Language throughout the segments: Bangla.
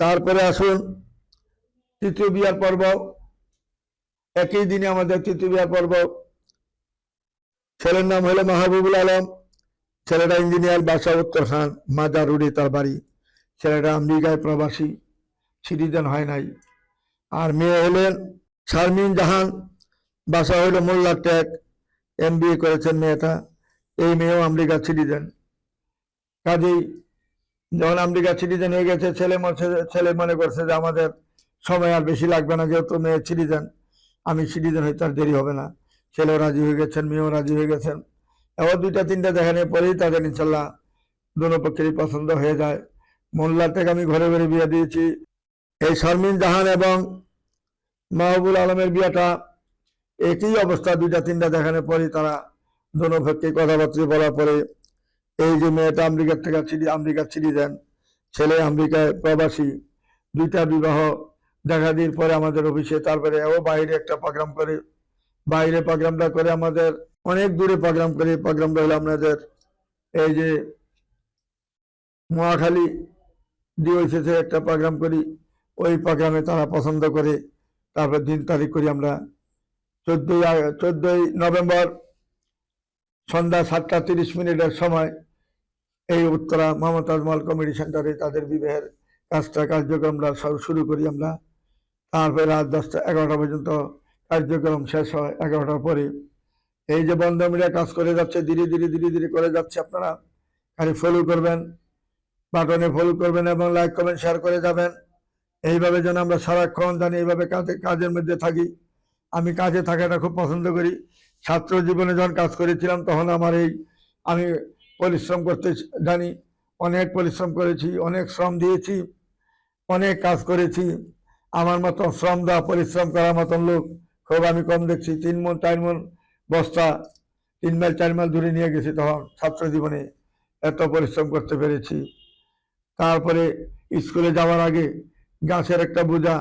তারপরে আসুন, তৃতীয় বিয়ার পর্ব। একই দিনে আমাদের তৃতীয় বিয়ার পর্ব। ছেলের নাম হলো মাহবুবুল আলম। ছেলেটা ইঞ্জিনিয়ার বাসা উত্তর খান, মাজার রোডে তার বাড়ি। ছেলেটা আমেরিকায় প্রবাসী, সিটিজেন হয় নাই। আর মেয়ে হলেন শারমিন জাহান বাসা হইল মোল্লা টেক। এম করেছেন মেয়েটা। এই মেয়েও আমেরিকা সিটিজেন। কাজেই যখন আমেরিকা সিটিজেন হয়ে গেছে, ছেলে ছেলে মনে করছে যে আমাদের সময় আর বেশি লাগবে না, যেহেতু মেয়ে সিটিজেন আমি সিটিজেন হইতে আর দেরি হবে না। ছেলেও রাজি হয়ে গেছেন, মেয়েও রাজি হয়ে গেছেন। এবার দুইটা, তিনটা দেখানোর পরেই তাদের ইনশাল্লাহ দোনো পক্ষেরই পছন্দ হয়ে যায়। মোল্লা থেকে আমি ঘরে ঘরে বিয়ে দিয়েছি। এই শারমিন জাহান এবং মাহবুল আলমের বিয়েটা একই অবস্থা, দুইটা, তিনটা দেখানোর পরেই তারা দোনো পক্ষে কথাবার্তা বলার পরে এই যে মেয়েটা আমেরিকার থেকে আমেরিকার ছিটি দেন ছেলে আমেরিকায় প্রবাসী, দুইটা বিবাহ দেখা দির পরে আমাদের অফিসে, তারপরে ও বাইরে একটা প্রোগ্রাম করে, বাইরে প্রোগ্রামটা করে আমাদের অনেক দূরে প্রোগ্রাম করে প্রোগ্রামটা হলো আপনাদের এই যে মহাখালী ডিওসিতে একটা প্রোগ্রাম করি, ওই প্রোগ্রামে তারা পছন্দ করে তারপর দিন তারিখ করি আমরা চোদ্দই চোদ্দই নভেম্বর সন্ধ্যা সাতটা তিরিশ মিনিটের সময়। এই উত্তরা মমতাজ মল কমেডি সেন্টারে তাদের বিবাহের কাজটা কার্যক্রমটা শুরু করি আমরা। তারপরে রাত দশটা এগারোটা পর্যন্ত কার্যক্রম শেষ হয় এগারোটার পরে। এই যে বন্ধ মিডিয়া কাজ করে যাচ্ছে, ধীরে ধীরে ধীরে ধীরে করে যাচ্ছে আপনারা। খালি ফলো করবেন বাটনে ফলো করবেন এবং লাইক কমেন্ট শেয়ার করে যাবেন। এইভাবে যেন আমরা সারাক্ষণ জানি এইভাবে কাজে কাজের মধ্যে থাকি। আমি কাজে থাকাটা খুব পছন্দ করি। ছাত্র জীবনে যখন কাজ করেছিলাম তখন আমার এই আমি পরিশ্রম করতে জানি, অনেক পরিশ্রম করেছি, অনেক শ্রম দিয়েছি, অনেক কাজ করেছি। আমার মতো শ্রম দেওয়া, পরিশ্রম করার মতন লোক খুব আমি কম দেখছি। তিন মন, চার মন বস্তা, তিন মাইল, চার মাইল দূরে নিয়ে গেছি তখন ছাত্র জীবনে। এত পরিশ্রম করতে পেরেছি। তারপরে স্কুলে যাওয়ার আগে গাছের একটা বোঝা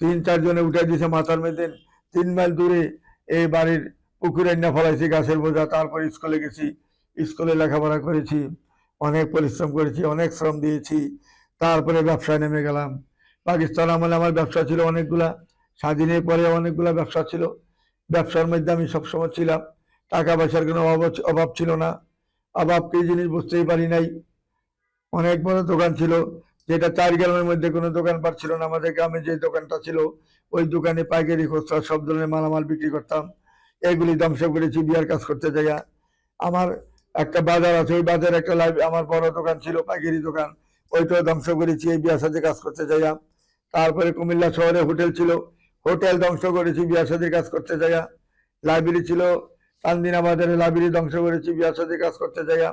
তিন চারজনে উঠে দিয়েছে মাথার মধ্যে। তিন মাইল দূরে এই বাড়ির পুকুরে না ফলাইছি গাছের বোঝা। তারপর স্কুলে গেছি। স্কুলে লেখাপড়া করেছি, অনেক পরিশ্রম করেছি, অনেক শ্রম দিয়েছি, তারপরে ব্যবসায় নেমে গেলাম। পাকিস্তান আমলে আমার ব্যবসা ছিল অনেকগুলা, স্বাধীনের পরে অনেকগুলা ব্যবসা ছিল। ব্যবসার মধ্যে আমি সবসময় ছিলাম। টাকা পয়সার কোনো অভাব অভাব ছিল না। অভাব কি জিনিস বুঝতেই পারি নাই। অনেক বড় দোকান ছিল, যেটা চার গ্রামের মধ্যে কোনো দোকানপাট ছিল না। আমাদের গ্রামে যে দোকানটা ছিল, ওই দোকানে পাইকারি খুচরা সব ধরনের মালামাল বিক্রি করতাম। এগুলি ধ্বংস করেছি, বিয়ার কাজ করতে যাইয়া। আমার একটা বাজার আছে, ওই বাজারে একটা লাইভ আমার বড় দোকান ছিল পাইকারি দোকান। ওইটাও ধ্বংস করেছি, এই বিয়ার সাথে কাজ করতে যাইয়া। তারপরে কুমিল্লা শহরে হোটেল ছিল, হোটেল ধ্বংস করেছি সাথে কাজ করতে যাইয়া। লাইব্রেরি ছিল চান্দিনা বাজারে লাইব্রেরি ধ্বংস করেছি সাথে কাজ করতে যাইয়া।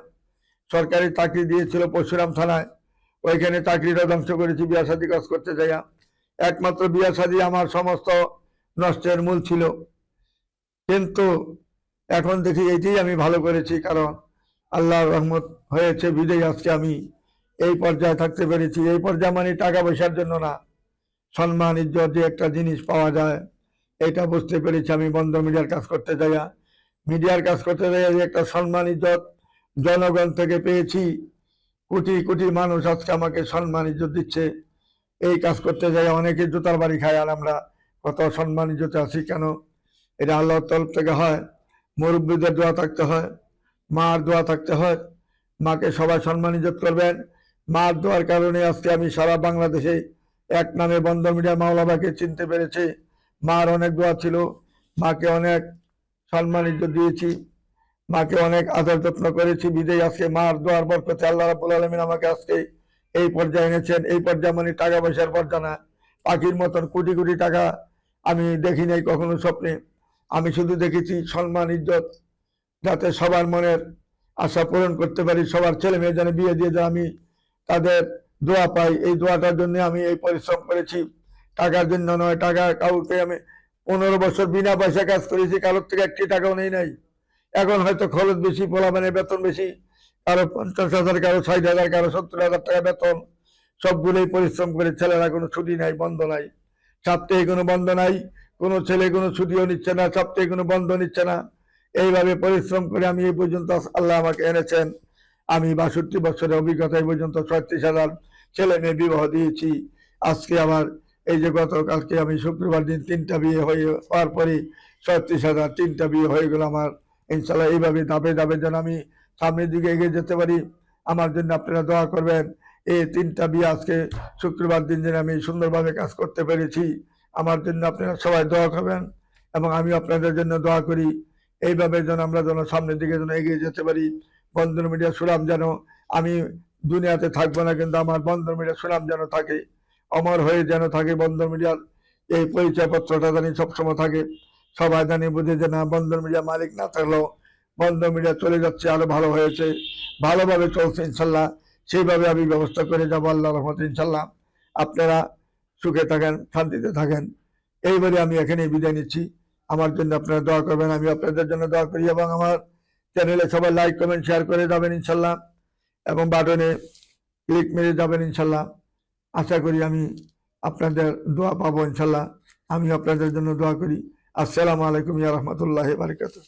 সরকারি চাকরি দিয়েছিল পরশুরাম থানায়, ওইখানে চাকরিটা ধ্বংস করেছি, বিয়া শাদী কাজ করতে যাইয়া। একমাত্র বিয়া শাদী আমার সমস্ত নষ্টের মূল ছিল। কিন্তু এখন দেখি এইটাই আমি ভালো করেছি, কারণ আল্লাহর রহমত হয়েছে বিদেয় আজকে আমি এই পর্যায়ে থাকতে পেরেছি। এই পর্যায়ে মানে টাকা পয়সার জন্য না, সম্মান, ইজ্জত যে একটা জিনিস পাওয়া যায়, এটা বুঝতে পেরেছি আমি, বন্ধ মিডিয়ার কাজ করতে যাইয়া। মিডিয়ার কাজ করতে যাইয়া যে একটা সম্মান, ইজ্জত জনগণ থেকে পেয়েছি। কোটি কোটি মানুষ আজকে আমাকে সম্মান, ইজ্জত দিচ্ছে। এই কাজ করতে যাই অনেকে জুতার বাড়ি খায়, আর আমরা কত সম্মান, ইজ্জতে আছি কেন? এটা আল্লাহর তরফ থেকে হয়। মুরব্বীদের দোয়া থাকতে হয়। মার দোয়া থাকতে হয়। মাকে সবাই সম্মান ইজ্জত করবেন। মার দোয়ার কারণে আজকে আমি সারা বাংলাদেশে এক নামে বন্ধন মিডিয়া মাওলাবাকে চিনতে পেরেছি। মার অনেক দোয়া ছিল। মাকে অনেক সম্মান ইজ্জত দিয়েছি। মাকে অনেক আদর যত্ন করেছি। বিদেয় আজকে মার দোয়ার বরকতে আল্লাহ রাবুল আলমিন আমাকে আজকে এই পর্যায়ে এনেছেন। এই পর্যায়ে মানে টাকা পয়সার পর্যা না। পাখির মতন কোটি কোটি টাকা আমি দেখি নাই কখনো স্বপ্নে। আমি শুধু দেখেছি সম্মান, ইজ্জত যাতে সবার মনের আশা পূরণ করতে পারি, সবার ছেলে মেয়ে যেন বিয়ে দিয়ে আমি তাদের দোয়া পাই। এই দোয়াটার জন্য আমি এই পরিশ্রম করেছি। টাকার জন্য নয়, টাকা কাউকে আমি পনেরো বছর বিনা পয়সা কাজ করেছি, কারোর থেকে একটি টাকাও নেই নাই। এখন হয়তো খরচ বেশি, পোলাপানের বেতন বেশি, কারও পঞ্চাশ হাজার, কারও ষাট হাজার, কারও সত্তর হাজার টাকা বেতন। সবগুলোই পরিশ্রম করে ছেলেরা কোনো ছুটি নাই, বন্ধ নাই। সপ্তাহে কোনো বন্ধ নাই, কোনো ছেলে কোনো ছুটিও নিচ্ছে না সপ্তাহে কোনো বন্ধ নিচ্ছে না। এইভাবে পরিশ্রম করে আমি এই পর্যন্ত আল্লাহ আমাকে এনেছেন। আমি বাষট্টি বছরের অভিজ্ঞতা এই পর্যন্ত ছত্রিশ হাজার ছেলে মেয়ে বিবাহ দিয়েছি। আজকে আমার এই যে গতকালকে আমি শুক্রবার দিন তিনটা বিয়ে হয়ে হওয়ার পরে ছত্রিশ হাজার তিনটা বিয়ে হয়ে গেল আমার। ইনশাল্লাহ এইভাবে ধাপে ধাপে যেন আমি সামনের দিকে এগিয়ে যেতে পারি। আমার জন্য আপনারা দোয়া করবেন, এই তিনটা বিয়ে আজকে শুক্রবার দিন যেন আমি সুন্দরভাবে কাজ করতে পেরেছি। আমার জন্য আপনারা সবাই দোয়া করবেন এবং আমি আপনাদের জন্য দোয়া করি। এইভাবে যেন আমরা যেন সামনের দিকে যেন এগিয়ে যেতে পারি। বন্ধন মিডিয়া সুনাম যেন আমি দুনিয়াতে থাকব না, কিন্তু আমার বন্ধন মিডিয়া সুনাম যেন থাকে, অমর হয়ে যেন থাকে বন্ধন মিডিয়ার এই পরিচয়পত্রটা জানি সবসময় থাকে। সবাই জানি বুঝে যে না বন্ধন মিডিয়া মালিক না থাকলেও বন্ধন মিডিয়া চলে যাচ্ছে, আরও ভালো হয়েছে, ভালোভাবে চলছে ইনশাল্লাহ। সেইভাবে আমি ব্যবস্থা করে যাব আল্লাহ রহমত ইনশাল্লাহ। আপনারা সুখে থাকেন, শান্তিতে থাকেন। এইবারে আমি এখানে বিদায় নিচ্ছি। আমার জন্য আপনারা দোয়া করবেন আমি আপনাদের জন্য দোয়া করি এবং আমার চ্যানেলে সবাই লাইক কমেন্ট শেয়ার করে যাবেন ইনশাল্লাহ এবং বাটনে ক্লিক মেরে যাবেন ইনশাল্লাহ। আশা করি আমি আপনাদের দোয়া পাবো ইনশাল্লাহ আমি আপনাদের জন্য দোয়া করি। আসসালামু আলাইকুম ইয়া রহমতুল্লাহ বারকাতুহ।